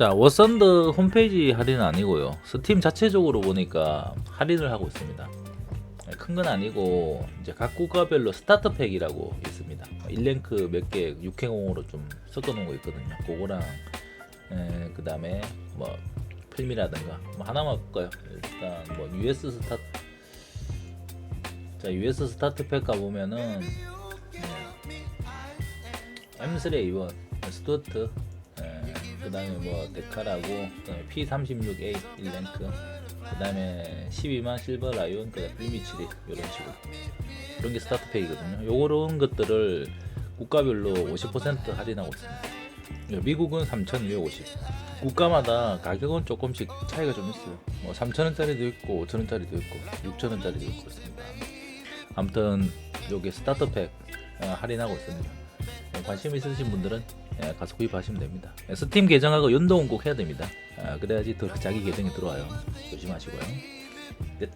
자 워선드 홈페이지 할인은 아니고요. 스팀 자체적으로 보니까 할인을 하고 있습니다. 큰 건 아니고 이제 각 국가별로 스타트 팩이라고 있습니다. 1랭크 몇 개 6행공으로 좀 섞어 놓은 거 있거든요. 그거랑 그 다음에 뭐 필미라든가 뭐 하나만 볼까요? 일단 뭐 US 스타트 자 US 스타트 팩 가보면은 M3 A1 스투어트 그 다음에 뭐 데카라고 그 다음에 P36A 1랭크 그 다음에 12만 실버 라이온 그 다음에 빌미치리 이런 식으로. 이런 게 스타트 팩이거든요. 요런 것들을 국가별로 50% 할인하고 있습니다. 미국은 3,250 국가마다 가격은 조금씩 차이가 좀 있어요. 뭐 3,000원짜리도 있고 5,000원짜리도 있고 6,000원짜리도 있고 있습니다. 아무튼 여기 스타트 팩 어, 할인하고 있습니다. 어, 관심 있으신 분들은 예, 가서 구입하시면 됩니다. 예, 스팀 계정하고 연동은 꼭 해야 됩니다. 아, 그래야지 더 자기 계정에 들어와요. 조심하시고요. 끝.